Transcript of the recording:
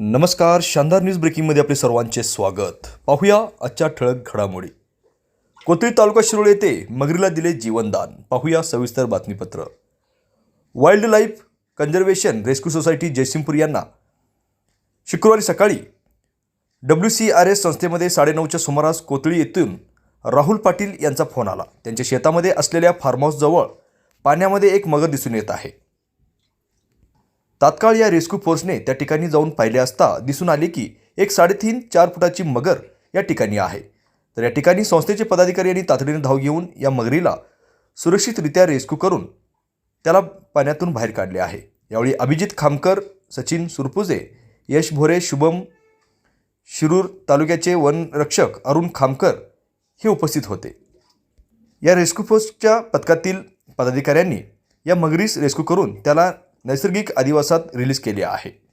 नमस्कार शानदार न्यूज ब्रेकिंगमध्ये आपले सर्वांचे स्वागत. पाहूया आजच्या ठळक घडामोडी. कोथळी तालुका शिरोळ येथे मगरीला दिले जीवनदान. पाहूया सविस्तर बातमीपत्र. Wildlife conservation rescue society Jaysingpur यांना शुक्रवारी सकाळी डब्ल्यू सी आर एस संस्थेमध्ये साडेनऊच्या सुमारास कोथळी येथून राहुल पाटील यांचा फोन आला. त्यांच्या शेतामध्ये असलेल्या फार्म हाऊसजवळ पाण्यामध्ये एक मगर दिसून येत आहे. तात्काळ या रेस्क्यू फोर्सने त्या ठिकाणी जाऊन पाहिले असता दिसून आले की एक साडेतीन चार फुटाची मगर या ठिकाणी आहे. तर या ठिकाणी संस्थेचे पदाधिकारी यांनी तातडीने धाव घेऊन या मगरीला सुरक्षितरित्या रेस्क्यू करून त्याला पाण्यातून बाहेर काढले आहे. यावेळी अभिजित खामकर सचिन सुरपुजे यश भोरे शुभम शिरूर तालुक्याचे वनरक्षक अरुण खामकर हे उपस्थित होते. या रेस्क्यू फोर्सच्या पथकातील पदाधिकाऱ्यांनी या मगरीस रेस्क्यू करून त्याला नैसर्गिक अधिवासात रिलीज केली आहे.